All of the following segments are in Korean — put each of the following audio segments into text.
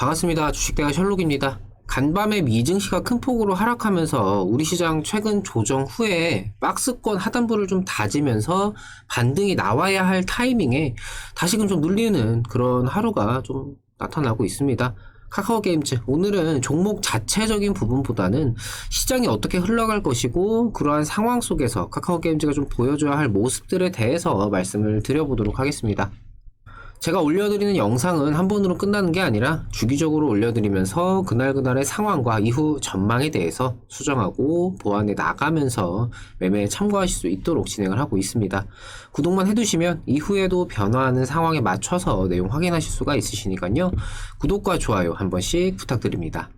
반갑습니다. 주식대가 셜록입니다. 간밤에 미증시가 큰 폭으로 하락하면서 우리 시장 최근 조정 후에 박스권 하단부를 좀 다지면서 반등이 나와야 할 타이밍에 다시금 좀 눌리는 그런 하루가 좀 나타나고 있습니다. 카카오 게임즈 오늘은 종목 자체적인 부분보다는 시장이 어떻게 흘러갈 것이고 그러한 상황 속에서 카카오 게임즈가 좀 보여줘야 할 모습들에 대해서 말씀을 드려보도록 하겠습니다. 제가 올려드리는 영상은 한 번으로 끝나는 게 아니라 주기적으로 올려드리면서 그날그날의 상황과 이후 전망에 대해서 수정하고 보완해 나가면서 매매에 참고하실 수 있도록 진행을 하고 있습니다. 구독만 해두시면 이후에도 변화하는 상황에 맞춰서 내용 확인하실 수가 있으시니까요. 구독과 좋아요 한 번씩 부탁드립니다.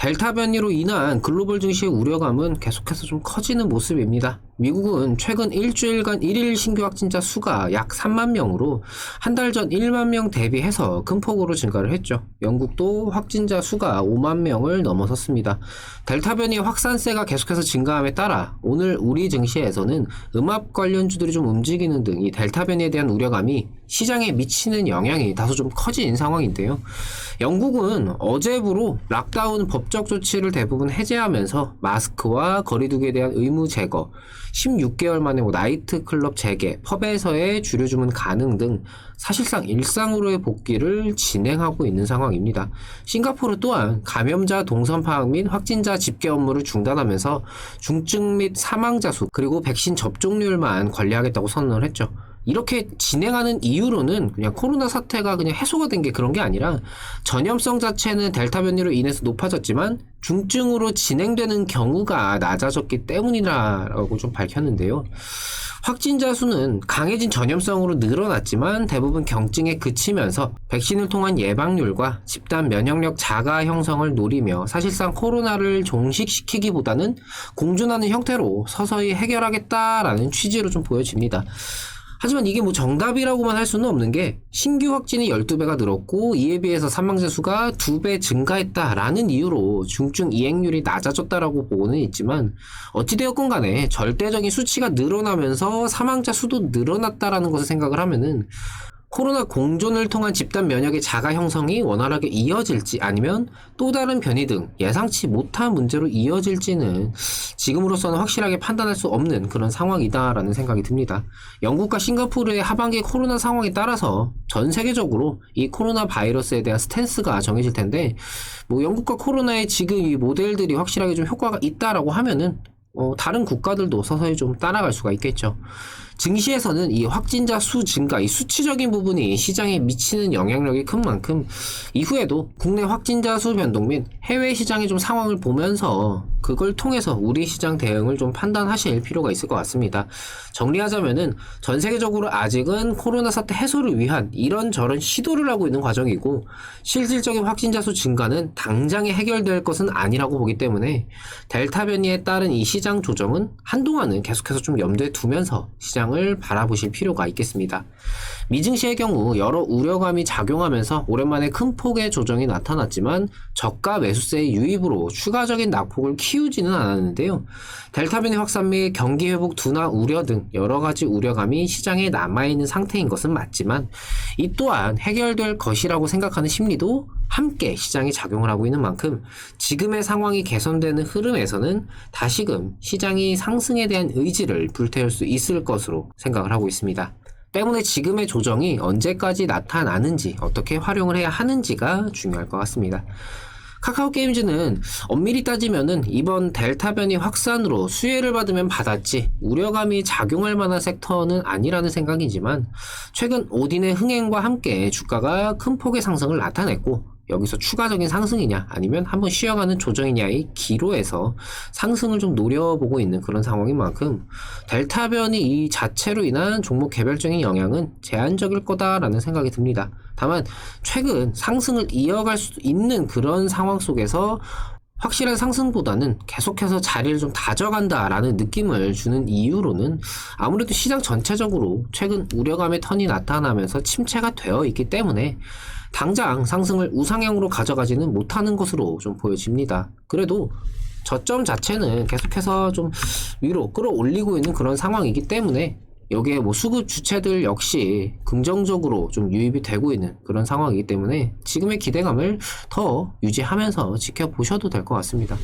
델타 변이로 인한 글로벌 증시의 우려감은 계속해서 좀 커지는 모습입니다. 미국은 최근 일주일간 1일 신규 확진자 수가 약 3만 명으로 한 달 전 1만 명 대비해서 큰 폭으로 증가를 했죠. 영국도 확진자 수가 5만 명을 넘어섰습니다. 델타 변이의 확산세가 계속해서 증가함에 따라 오늘 우리 증시에서는 음압 관련주들이 좀 움직이는 등 이 델타 변이에 대한 우려감이 시장에 미치는 영향이 다소 좀 커진 상황인데요. 영국은 어제부로 락다운 법적 조치를 대부분 해제하면서 마스크와 거리두기에 대한 의무 제거, 16개월 만에 뭐 나이트 클럽 재개, 펍에서의 주류 주문 가능 등 사실상 일상으로의 복귀를 진행하고 있는 상황입니다. 싱가포르 또한 감염자 동선 파악 및 확진자 집계 업무를 중단하면서 중증 및 사망자 수 그리고 백신 접종률만 관리하겠다고 선언을 했죠. 이렇게 진행하는 이유로는 그냥 코로나 사태가 그냥 해소가 된 게 그런 게 아니라 전염성 자체는 델타 변이로 인해서 높아졌지만 중증으로 진행되는 경우가 낮아졌기 때문이라고 좀 밝혔는데요. 확진자 수는 강해진 전염성으로 늘어났지만 대부분 경증에 그치면서 백신을 통한 예방률과 집단 면역력 자가 형성을 노리며 사실상 코로나를 종식시키기보다는 공존하는 형태로 서서히 해결하겠다라는 취지로 좀 보여집니다. 하지만 이게 뭐 정답이라고만 할 수는 없는 게 신규 확진이 12배가 늘었고 이에 비해서 사망자 수가 2배 증가했다라는 이유로 중증 이행률이 낮아졌다라고 보고는 있지만 어찌되었건 간에 절대적인 수치가 늘어나면서 사망자 수도 늘어났다라는 것을 생각을 하면은 코로나 공존을 통한 집단 면역의 자가 형성이 원활하게 이어질지 아니면 또 다른 변이 등 예상치 못한 문제로 이어질지는 지금으로서는 확실하게 판단할 수 없는 그런 상황이다라는 생각이 듭니다. 영국과 싱가포르의 하반기 코로나 상황에 따라서 전 세계적으로 이 코로나 바이러스에 대한 스탠스가 정해질 텐데 뭐 영국과 코로나의 지금 이 모델들이 확실하게 좀 효과가 있다라고 하면은 어, 다른 국가들도 서서히 좀 따라갈 수가 있겠죠. 증시에서는 이 확진자 수 증가, 이 수치적인 부분이 시장에 미치는 영향력이 큰 만큼 이후에도 국내 확진자 수 변동 및 해외 시장의 좀 상황을 보면서 그걸 통해서 우리 시장 대응을 좀 판단하실 필요가 있을 것 같습니다. 정리하자면은 전 세계적으로 아직은 코로나 사태 해소를 위한 이런저런 시도를 하고 있는 과정이고 실질적인 확진자 수 증가는 당장에 해결될 것은 아니라고 보기 때문에 델타 변이에 따른 이 시장 조정은 한동안은 계속해서 좀 염두에 두면서 시장 을 바라보실 필요가 있겠습니다. 미증시의 경우 여러 우려감이 작용하면서 오랜만에 큰 폭의 조정이 나타났지만 저가 매수세의 유입으로 추가적인 낙폭을 키우지는 않았는데요. 델타 변이 확산 및 경기 회복 둔화 우려 등 여러 가지 우려감이 시장에 남아있는 상태인 것은 맞지만 이 또한 해결될 것이라고 생각하는 심리도 함께 시장이 작용을 하고 있는 만큼 지금의 상황이 개선되는 흐름에서는 다시금 시장이 상승에 대한 의지를 불태울 수 있을 것으로 생각을 하고 있습니다. 때문에 지금의 조정이 언제까지 나타나는지 어떻게 활용을 해야 하는지가 중요할 것 같습니다. 카카오 게임즈는 엄밀히 따지면은 이번 델타 변이 확산으로 수혜를 받으면 받았지 우려감이 작용할 만한 섹터는 아니라는 생각이지만 최근 오딘의 흥행과 함께 주가가 큰 폭의 상승을 나타냈고 여기서 추가적인 상승이냐 아니면 한번 쉬어가는 조정이냐의 기로에서 상승을 좀 노려보고 있는 그런 상황인 만큼 델타 변이 이 자체로 인한 종목 개별적인 영향은 제한적일 거다라는 생각이 듭니다. 다만 최근 상승을 이어갈 수 있는 그런 상황 속에서 확실한 상승보다는 계속해서 자리를 좀 다져간다라는 느낌을 주는 이유로는 아무래도 시장 전체적으로 최근 우려감의 턴이 나타나면서 침체가 되어 있기 때문에 당장 상승을 우상향으로 가져가지는 못하는 것으로 좀 보여집니다. 그래도 저점 자체는 계속해서 좀 위로 끌어올리고 있는 그런 상황이기 때문에 여기에 뭐 수급 주체들 역시 긍정적으로 좀 유입이 되고 있는 그런 상황이기 때문에 지금의 기대감을 더 유지하면서 지켜보셔도 될 것 같습니다.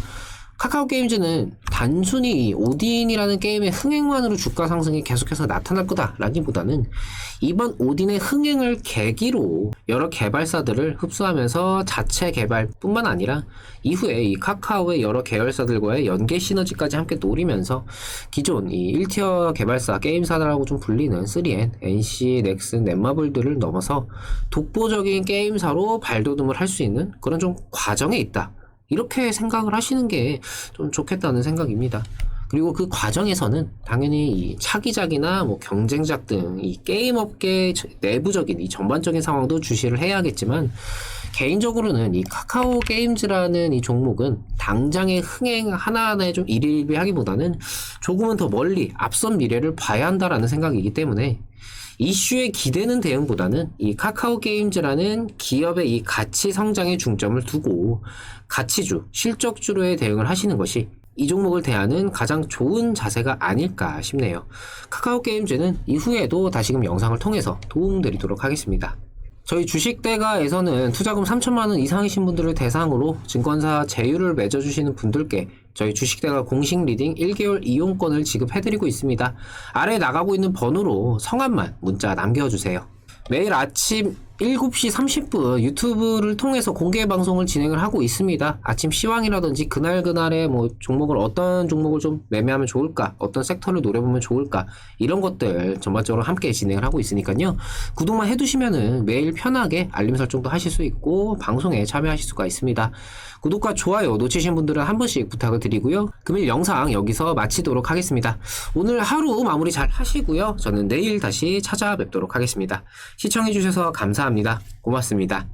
카카오 게임즈는 단순히 이 오딘이라는 게임의 흥행만으로 주가 상승이 계속해서 나타날 거다라기보다는 이번 오딘의 흥행을 계기로 여러 개발사들을 흡수하면서 자체 개발뿐만 아니라 이후에 이 카카오의 여러 계열사들과의 연계 시너지까지 함께 노리면서 기존 이 1티어 개발사 게임사들하고 좀 불리는 3N, NC, 넥슨, 넷마블들을 넘어서 독보적인 게임사로 발돋움을 할 수 있는 그런 좀 과정에 있다. 이렇게 생각을 하시는 게 좀 좋겠다는 생각입니다. 그리고 그 과정에서는 당연히 이 차기작이나 뭐 경쟁작 등 이 게임 업계 내부적인 이 전반적인 상황도 주시를 해야겠지만 개인적으로는 이 카카오 게임즈라는 이 종목은 당장의 흥행 하나하나에 좀 일일비하기보다는 조금은 더 멀리 앞선 미래를 봐야 한다라는 생각이기 때문에 이슈에 기대는 대응보다는 이 카카오 게임즈라는 기업의 이 가치 성장에 중점을 두고 가치주, 실적주로의 대응을 하시는 것이 이 종목을 대하는 가장 좋은 자세가 아닐까 싶네요. 카카오 게임즈는 이후에도 다시금 영상을 통해서 도움드리도록 하겠습니다. 저희 주식대가에서는 투자금 3천만 원 이상이신 분들을 대상으로 증권사 제휴를 맺어주시는 분들께 저희 주식대가 공식 리딩 1개월 이용권을 지급해드리고 있습니다. 아래 나가고 있는 번호로 성함만 문자 남겨주세요. 매일 아침 7시 30분 유튜브를 통해서 공개 방송을 진행을 하고 있습니다. 아침 시황이라든지 그날그날의 뭐 종목을 어떤 종목을 좀 매매하면 좋을까, 어떤 섹터를 노려보면 좋을까, 이런 것들 전반적으로 함께 진행을 하고 있으니까요. 구독만 해두시면은 매일 편하게 알림 설정도 하실 수 있고, 방송에 참여하실 수가 있습니다. 구독과 좋아요 놓치신 분들은 한 번씩 부탁을 드리고요. 금일 영상 여기서 마치도록 하겠습니다. 오늘 하루 마무리 잘 하시고요. 저는 내일 다시 찾아뵙도록 하겠습니다. 시청해주셔서 감사합니다. 고맙습니다.